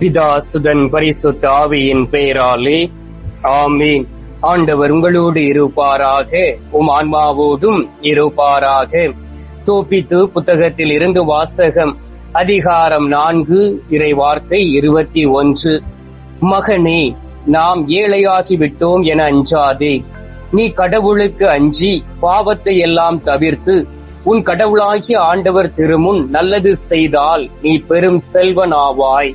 பிதா சுதன் பரிசுத்த ஆவியின் பெயராலே. ஆமீன். ஆண்டவர் உங்களோடு இருப்பாராக. உம் ஆன்மாவோடும் இருப்பாராக. தோப்பித்து புத்தகத்தில் இருந்து வாசகம் அதிகாரம் நான்கு இறை வார்த்தை இருபத்தி ஒன்று. மகனே நாம் ஏழையாகி விட்டோம் என அஞ்சாதே. நீ கடவுளுக்கு அஞ்சி பாவத்தை எல்லாம் தவிர்த்து உன் கடவுளாகிய ஆண்டவர் திருமுன் நல்லது செய்தால் நீ பெரும் செல்வனாவாய்.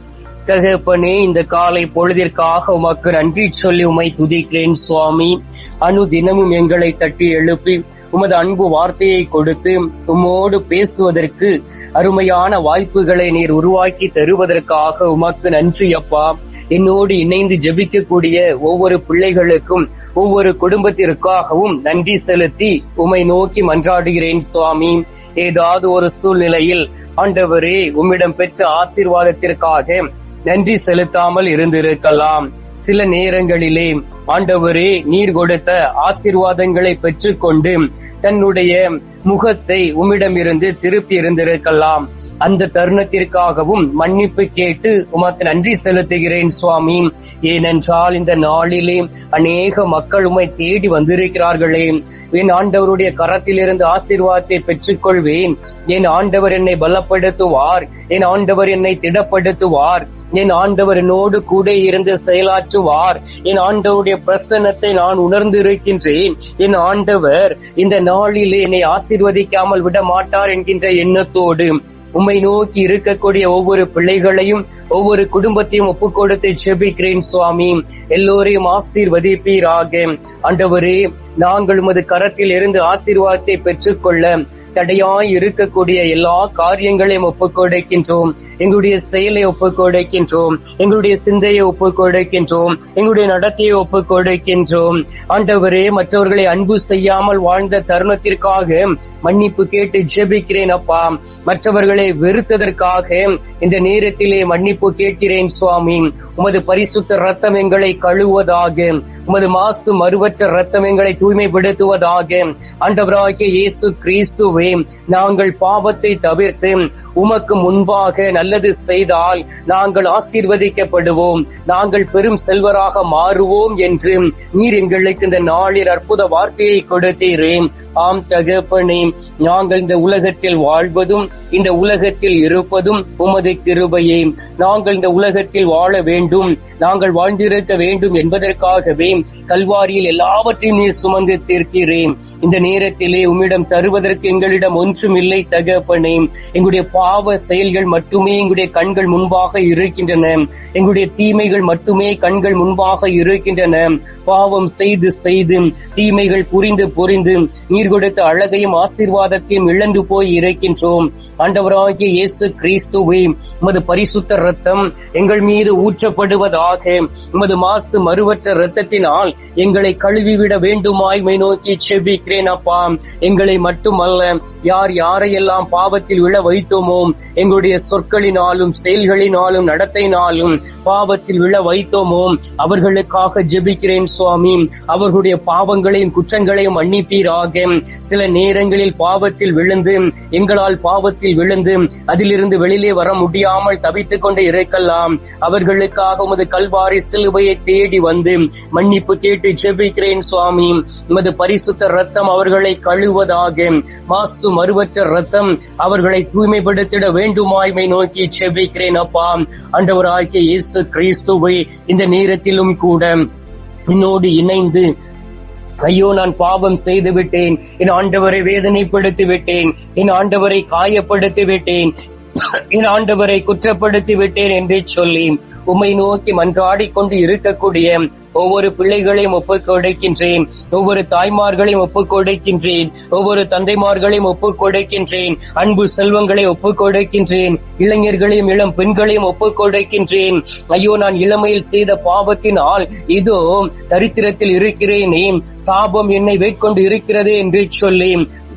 தகப்பனே இந்த காலை பொழுதிற்காக உமக்கு நன்றி சொல்லி உமை துதிக்கிறேன் சுவாமி. அனு தினமும் எங்களை தட்டி எழுப்பி உமது அன்பு வார்த்தையை கொடுத்து உம்மோடு பேசுவதற்கு அருமையான வாய்ப்புகளை நீர் உருவாக்கி தருவதற்காக உமக்கு நன்றி அப்பா. என்னோடு இணைந்து ஜெபிக்கக்கூடிய ஒவ்வொரு பிள்ளைகளுக்கும் ஒவ்வொரு குடும்பத்திற்காகவும் நன்றி செலுத்தி உமை நோக்கி மன்றாடுகிறேன் சுவாமி. ஏதாவது ஒரு சூழ்நிலையில் ஆண்டவரே உம்மிடம் பெற்ற ஆசீர்வாதத்திற்காக நன்றி செலுத்தாமல் இருந்திருக்கலாம். சில நேரங்களிலே ஆண்டவரே நீர் கொடுத்த ஆசீர்வாதங்களை பெற்றுக்கொண்டு தன்னுடைய முகத்தை உம்மிடமிருந்து திருப்பி இருந்திருக்கலாம். அந்த தருணத்திற்காகவும் மன்னிப்பு கேட்டு உமக்கு நன்றி செலுத்துகிறேன் சுவாமி. ஏனென்றால் இந்த நாளிலே அநேக மக்கள் உமை தேடி வந்திருக்கிறார்களே. என் ஆண்டவருடைய கரத்திலிருந்து ஆசீர்வாதத்தை பெற்றுக்கொள்வேன். என் ஆண்டவர் என்னை பலப்படுத்துவார். என் ஆண்டவர் என்னை திடப்படுத்துவார். என் ஆண்டவர் என்னோடு கூட இருந்து செயலாற்றுவார். என் ஆண்டவருடைய பிரசன்னத்தை நான் உணர்ந்து இருக்கின்றேன் என் ஆண்டவர் இந்த நாளில் என்னை ஆசீர்வதிக்காமல் விட மாட்டார் என்கின்ற எண்ணத்தோடு உம்மை நோக்கி இருக்கக்கூடிய ஒவ்வொரு பிள்ளைகளையும் ஒவ்வொரு குடும்பத்தையும் ஒப்பு கொடுத்து ஜெபிக்கிறேன் சுவாமி. எல்லோரையும் ஆசீர்வதிப்பீராக. ஆண்டவரே நாங்கள் உமது கரத்தில் இருந்து ஆசீர்வாதத்தை பெற்றுக்கொள்ள தடையாய் இருக்கக்கூடிய எல்லா காரியங்களையும் ஒப்பு கொடுக்கின்றோம் எங்களுடைய செயலை ஒப்பு கொடுக்கின்றோம் எங்களுடைய சிந்தையை ஒப்பு கொடுக்கின்றோம் எங்களுடைய நடத்தையை ஒப்பு கொடுக்கின்றோம். ஆண்டவரே மற்றவர்களை அன்பு செய்யாமல் வாழ்ந்த தருணத்திற்காக மன்னிப்பு கேட்டு ஜெபிக்கிறேன் அப்பா. மற்றவர்களை வெறுத்ததற்காக இந்த நேரத்திலே மன்னிப்பு கேட்கிறேன் சுவாமி. உமது பரிசுத்த ரத்தம் எங்களை கழுவதாக உமது மாசு மறுவற்ற ரத்தம் எங்களை தூய்மைப்படுத்துவதாக ஆண்டவராகிய இயேசு கிறிஸ்துவே நாங்கள் பாவத்தை தவிர்த்து உமக்கு முன்பாக நல்லது செய்தால் நாங்கள் ஆசீர்வதிக்கப்படுவோம். நாங்கள் பெரும் செல்வராக மாறுவோம் என்று நீர் எங்களுக்கு இந்த நாளில் அற்புத வார்த்தையை கொடுத்தீரே. ஆம் தகப்பனே நாங்கள் இந்த உலகத்தில் வாழ்வதும் இந்த உலகத்தில் இருப்பதும் உமது கிருபையே. நாங்கள் இந்த உலகத்தில் வாழ வேண்டும் நாங்கள் வாழ்ந்திருக்க வேண்டும் என்பதற்காகவே கல்வாரியில் எல்லாவற்றையும் நீர் சுமந்து தீர்க்கிறேன் இந்த நேரத்திலே உம்மிடம் தருவதற்கு எங்களிடம் ஒன்றும் இல்லை தகப்பனே. எங்களுடைய பாவ செயல்கள் மட்டுமே எங்களுடைய கண்கள் முன்பாக இருக்கின்றன. எங்களுடைய தீமைகள் மட்டுமே கண்கள் முன்பாக இருக்கின்றன. பாவம் செய்து செய்து தீமைகள் புரிந்து புரிந்து நீர் கொடுத்த அழகையும் ஆசீர்வாதத்தையும் இழந்து போய் இருக்கின்றோம் ஆண்டவராகிய இயேசு கிறிஸ்துவை உமது பரிசுத்த ரத்தம் எங்கள் மீது ஊற்றப்படுவதாக உமது மாசு மறுவற்ற ரத்தத்தினால் எங்களை கழுவிவிட வேண்டுமாய் மை நோக்கி செபிக்கிறேன் அப்பா. எங்களை மட்டுமல்ல யார் யாரையெல்லாம் பாவத்தில் விழ வைத்தோமோ எங்களுடைய சொற்களினாலும் செயல்களினாலும் நடத்தையினாலும் பாவத்தில் விழ வைத்தோமோ அவர்களுக்காக ஜெபி ஜெபிக்கிறேன் சுவாமி. அவர்களுடைய பாவங்களையும் குற்றங்களையும் மன்னிப்பீராக. சில நேரங்களில் பாவத்தில் விழுந்து எங்களால் பாவத்தில் விழுந்து அதிலிருந்து வெளியிலே வர முடியாமல் தவித்துக் கொண்டு இருக்கலாம். அவர்களுக்காக உமது கல்வாரி சிலுவையை தேடி வந்து மன்னிப்பு கேட்டு ஜெபிக்கிறேன் சுவாமி. உமது பரிசுத்த ரத்தம் அவர்களை கழுவதாக. மாசு மறுவற்ற ரத்தம் அவர்களை தூய்மைப்படுத்திட வேண்டுமாய்மை நோக்கி ஜெபிக்கிறேன் அப்பா. அண்டவராகிய இயேசு கிறிஸ்துவை இந்த நேரத்திலும் கூட என்னோடு இணைந்து ஐயோ நான் பாவம் செய்து விட்டேன். என் ஆண்டவரை வேதனைப்படுத்தி விட்டேன். என் ஆண்டவரை காயப்படுத்தி விட்டேன். என் ஆண்டவரை குற்றப்படுத்தி விட்டேன் என்று சொல்லி உம்மை நோக்கி மன்றாடி கொண்டு இருக்கக்கூடிய ஒவ்வொரு பிள்ளைகளையும் ஒப்புக் கொடுக்கின்றேன். ஒவ்வொரு தாய்மார்களையும் ஒப்புக் கொடுக்கின்றேன். ஒவ்வொரு தந்தைமார்களையும் ஒப்புக் கொடுக்கின்றேன். அன்பு செல்வங்களை ஒப்புக் கொடுக்கின்றேன். இளைஞர்களையும் இளம் பெண்களையும் ஒப்புக் கொடுக்கின்றேன். ஐயோ நான் இளமையில் செய்த பாவத்தினால் இதோ தரித்திரத்தில் இருக்கிறேனே. சாபம் என்னை வேட்கொண்டு இருக்கிறதே என்று சொல்லி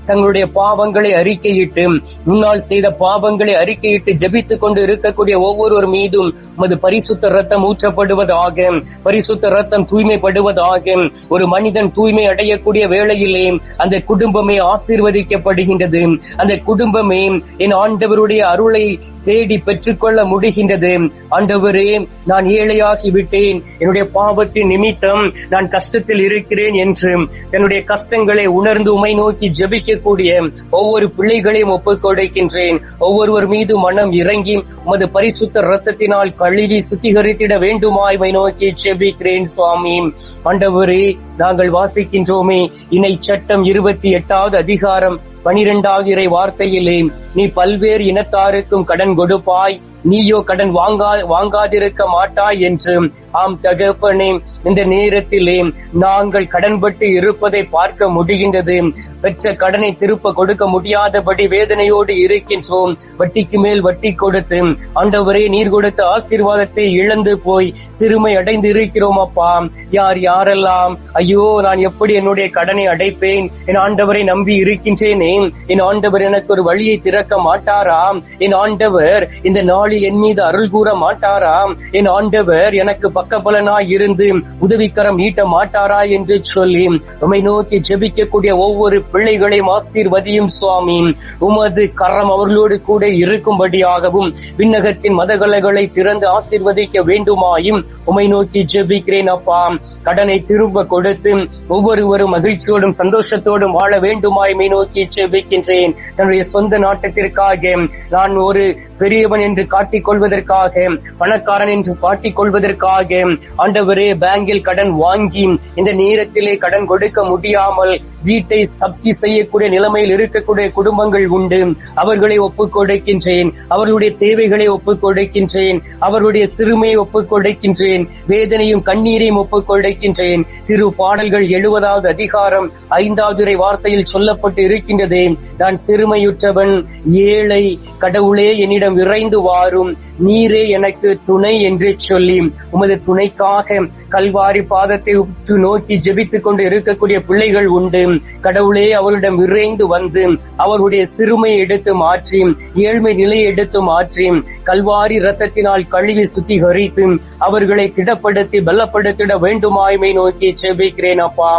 தங்களுடைய பாவங்களை அறிக்கையிட்டு முன்னால் செய்த பாவங்களை அறிக்கையிட்டு ஜெபித்துக் கொண்டு இருக்கக்கூடிய ஒவ்வொருவர் மீதும் உமது பரிசுத்த ரத்தம் ஊற்றப்படுவதாக பரிசுத்த ரத்தம் தூய்மைப்படுவதாக ஒரு மனிதன் தூய்மை அடையக்கூடிய வேளையிலே அந்த குடும்பமே ஆசீர்வதிக்கப்படுகின்றது. அந்த குடும்பமே என் ஆண்டவருடைய அருளை தேடி பெற்றுக்கொள்ள முடிகின்றது. ஆண்டவரே நான் ஏழையாகி விட்டேன். என்னுடைய பாவத்தின் நிமித்தம் நான் கஷ்டத்தில் இருக்கிறேன் என்று தன்னுடைய கஷ்டங்களை உணர்ந்து உமை நோக்கி ஜெபிக்கக்கூடிய ஒவ்வொரு பிள்ளைகளையும் ஒப்புக் கொடுக்கின்றேன். ஒவ்வொருவர் மீது மனம் இறங்கி உமது பரிசுத்த ரத்தத்தினால் கழுவி சுத்திகரித்திட வேண்டுமாய் உம்மை நோக்கி செபிக்கிறேன் சுவாமி. ஆண்டவரே நாங்கள் வாசிக்கின்றோமே இணை சட்டம் இருபத்தி எட்டாவது அதிகாரம் பனிரெண்டாவது இறை வார்த்தையிலே நீ பல்வேறு இனத்தாருக்கும் கடன் கொடுப்பாய். நீயோ கடன் வாங்கா வாங்காதிருக்க மாட்டாய் என்று ஆம் தகப்பனே இந்த நேரத்திலே நாங்கள் கடன்பட்டு இருப்பதை பார்க்க முடிகின்றது. பெற்ற கடனை திருப்ப கொடுக்க முடியாதபடி வேதனையோடு இருக்கின்றோம். வட்டிக்கு மேல் வட்டி கொடுத்து ஆண்டவரே நீர் கொடுத்த ஆசீர்வாதத்தை இழந்து போய் சிறுமை அடைந்து இருக்கிறோம் அப்பா. யார் யாரெல்லாம் ஐயோ நான் எப்படி என்னுடைய கடனை அடைப்பேன்? என் ஆண்டவரை நம்பி இருக்கின்றேனே. என் ஆண்டவர் எனக்கு ஒரு வழியை திறக்க மாட்டாராம் என் ஆண்டவர் இந்த நாளில் என் மீது அருள் கூற மாட்டாராம். என் ஆண்டவர் எனக்கு பக்கபலனாய் இருந்து உதவிக்கரம் ஈட்ட மாட்டாரா என்று சொல்லி உமை நோக்கி ஜெபிக்கக்கூடிய ஒவ்வொரு பிள்ளைகளையும் ஆசீர்வதியும் சுவாமி. உமது கரம் அவர்களோடு கூட இருக்கும்படியாகவும் விண்ணகத்தின் மதகலைகளை திறந்து ஆசீர்வதிக்க வேண்டுமாயும் உமை நோக்கி ஜெபிக்கிறேன் அப்பா. கடனை திரும்ப கொடுத்து ஒவ்வொருவரும் மகிழ்ச்சியோடும் சந்தோஷத்தோடும் வாழ வேண்டுமாய் மை நோக்கி ஜெபிக்கின்றேன். தன்னுடைய சொந்த நாட்டத்திற்காக நான் ஒரு பெரியவன் என்று காட்டிக் கொள்வதற்காக பணக்காரன் என்று காட்டிக் கொள்வதற்காக ஆண்டவரே பேங்கில் கடன் வாங்கி இந்த நேரத்திலே கடன் கொடுக்க முடியாமல் வீட்டை சப்தி செய்யக்கூடிய நிலைமையில் இருக்கக்கூடிய குடும்பங்கள் உண்டு. அவர்களை ஒப்புக் கொடுக்கின்றேன். அவர்களுடைய தேவைகளை ஒப்புக் கொடுக்கின்றேன். அவர்களுடைய சிறுமையை ஒப்புக் கொடுக்கின்றேன். வேதனையும் கண்ணீரையும் ஒப்புக் கொடுக்கின்றேன். திரு பாடல்கள் எழுபதாவது அதிகாரம் ஐந்தாவது வார்த்தையில் சொல்லப்பட்டு இருக்கின்றதே. நான் சிறுமையுற்றவன் ஏழை கடவுளே என்னிடம் விரைந்து வாரும். Forum நீரே எனக்கு துணை என்று சொல்லி உமது துணைக்காக கல்வாரி பாதத்தை உற்று நோக்கி ஜெபித்துக் கொண்டு இருக்கக்கூடிய பிள்ளைகள் உண்டு. கடவுளே அவரிடம் விரைந்து வந்து அவருடைய சிறுமையை எடுத்து மாற்றி ஏழ்மை நிலையை எடுத்து மாற்றி கல்வாரி ரத்தத்தினால் கழுவி சுத்திகரித்து அவர்களை திடப்படுத்தி பலப்படுத்திட வேண்டுமாய்மை நோக்கி ஜெபிக்கிறேன் அப்பா.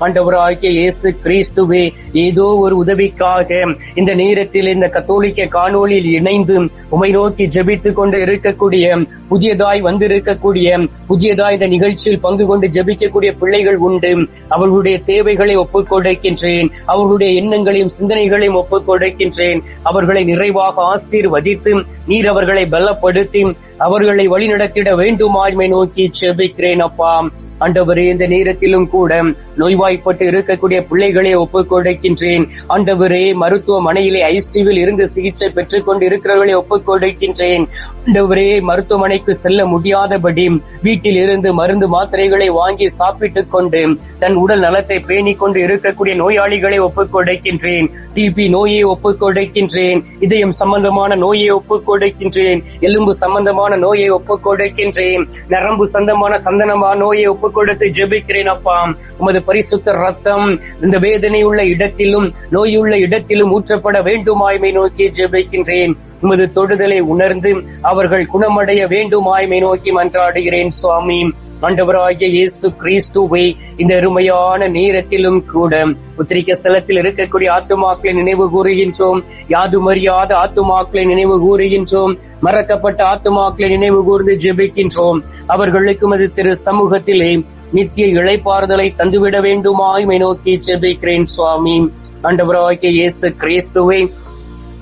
ஆண்டவராகிய இயேசு கிறிஸ்துவே ஏதோ ஒரு உதவிக்காக இந்த நேரத்தில் இந்த கத்தோலிக்க காணொளியில் இணைந்து உமை நோக்கி ஜெபித்துக் கொண்டு இருக்கக்கூடிய புதியதாய் வந்திருக்கக்கூடிய புதியதாய் இந்த நிகழ்ச்சியில் பங்கு கொண்டு ஜபிக்கக்கூடிய பிள்ளைகள் உண்டு. அவர்களுடைய தேவைகளை ஒப்புக் கொடுக்கின்றேன். அவர்களுடைய எண்ணங்களையும் சிந்தனைகளையும் ஒப்புக் கொடுக்கின்றேன். அவர்களை நிறைவாக ஆசீர்வதித்து நீர் அவர்களை பலப்படுத்தி அவர்களை வழிநடத்திட வேண்டுமாய்மை நோக்கி செபிக்கிறேன் அப்பா. ஆண்டவரே இந்த நேரத்திலும் கூட நோய்வாய்ப்பட்டு இருக்கக்கூடிய பிள்ளைகளை ஒப்புக் கொடுக்கின்றேன். ஆண்டவரே மருத்துவமனையிலே ஐசியூவில் இருந்து சிகிச்சை பெற்றுக் கொண்டு இருக்கிறவர்களை ஒப்புக் கொடுக்கின்றேன். ஆண்டவரே மருத்துவமனைக்கு செல்ல முடியாதபடி வீட்டில் இருந்து மருந்து மாத்திரைகளை வாங்கி சாப்பிட்டுக் கொண்டு தன் உடல் நலத்தை பேணிக் கொண்டு இருக்கக்கூடிய நோயாளிகளை ஒப்புக் கொடுக்கின்றேன். டிபி நோயை ஒப்புக் கொடுக்கின்றேன். இதயம் சம்பந்தமான நோயை ஒப்புக் கொடுக்கின்றேன். எலும்பு சம்பந்தமான நோயை ஒப்புக் கொடுக்கின்றேன். நரம்பு சந்தமான சந்தனமான நோயை ஒப்புக் கொடுத்து ஜெபிக்கிறேன் அப்பா. உமது பரிசுத்த ரத்தம் இந்த வேதனை உள்ள இடத்திலும் நோயுள்ள இடத்திலும் ஊற்றப்பட வேண்டுமாய்மை நோக்கி ஜெபிக்கின்றேன். உமது தொடுதலை உணர்ந்து அவர்கள் குணமடைய வேண்டுமாய்மை நோக்கி மன்றாடுகிறேன் சுவாமி. ஆண்டவராகிய இயேசு கிறிஸ்துவை இந்த அருமையான நேரத்திலும் கூட உத்திரிக்க ஸ்தலத்தில் இருக்கக்கூடிய ஆத்துமாக்களை நினைவு கூறுகின்றோம். யாதுமறியாத ஆத்துமாக்களை நினைவு கூறுகின்றோம். மறக்கப்பட்ட ஆத்துமாக்களை நினைவு கூர்ந்து ஜெபிக்கின்றோம். அவர்களுக்கு அது திரு சமூகத்திலே நித்திய இழைப்பாறுதலை தந்துவிட வேண்டுமாய்மை நோக்கி ஜெபிக்கிறேன் சுவாமி. ஆண்டவராகிய இயேசு கிறிஸ்துவை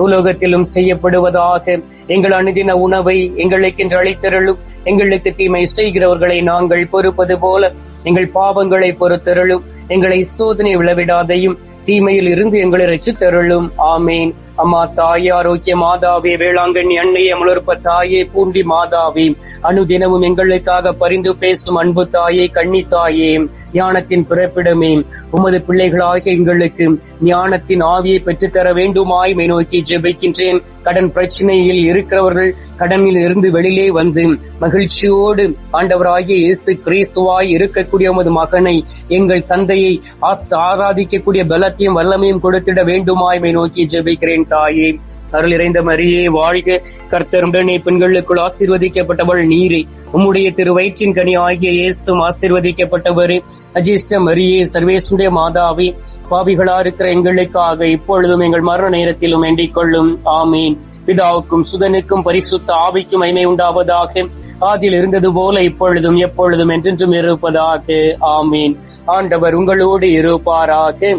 பூலோகத்திலும் செய்யப்படுவதாக எங்கள் அணுதின உணவை எங்களுக்கு அளித்தருளும். எங்களுக்கு தீமை செய்கிறவர்களை நாங்கள் பொறுப்பது போல எங்கள் பாவங்களை பொறுத்தருளும். எங்களை சோதனை விளவிடாதையும் தீமையில் இருந்து எங்களை ரசித்தருளும் ஆமேன். அம்மா தாயே ஆரோக்கிய மாதாவே வேளாங்கண்ணி அன்னையே அமலர்ப்ப தாயே பூண்டி மாதாவே. அனுதினமும் எங்களுக்காக பரிந்து பேசும் அன்பு தாயே கண்ணி தாயே. ஞானத்தின் பிறப்பிடமே. உமது பிள்ளைகளாக எங்களுக்கு ஞானத்தின் ஆவியை பெற்றுத்தர வேண்டுமாய் மை நோக்கி ஜெபிக்கின்றேன். கடன் பிரச்சனையில் இருக்கிறவர்கள் கடனில் இருந்து வெளியிலே வந்து மகிழ்ச்சியோடு ஆண்டவராகிய இயேசு கிறிஸ்துவாய் இருக்கக்கூடிய உமது மகனை எங்கள் தந்தையை ஆஸ்- ஆராதிக்கக்கூடிய பலத்தையும் வல்லமையும் கொடுத்திட வேண்டுமாய் மை நோக்கி ஜெபிக்கிறேன் தாயே. அருள் இறைந்த மரியே வாழ்க. கர்த்தருடனே பெண்களுக்குள் ஆசீர்வதிக்கப்பட்டவள் நீரே. உம்முடைய திரு வயிற்றின் கனி ஆகிய இயேசும் ஆசீர்வதிக்கப்பட்டவரே. அஜிஷ்ட மரியே சர்வேசுடைய மாதாவே. பாவிகளா இருக்கிற எங்களுக்காக இப்பொழுதும் எங்கள் மரண நேரத்திலும் வேண்டிக் கொள்ளும் ஆமீன். பிதாவுக்கும் சுதனுக்கும் பரிசுத்த ஆவிக்கும் மைமை உண்டாவதாக. ஆதியில் இருந்தது போல இப்பொழுதும் எப்பொழுதும் என்றென்றும் இருப்பதாக. ஆமீன். ஆண்டவர் உங்களோடு இருப்பாராக.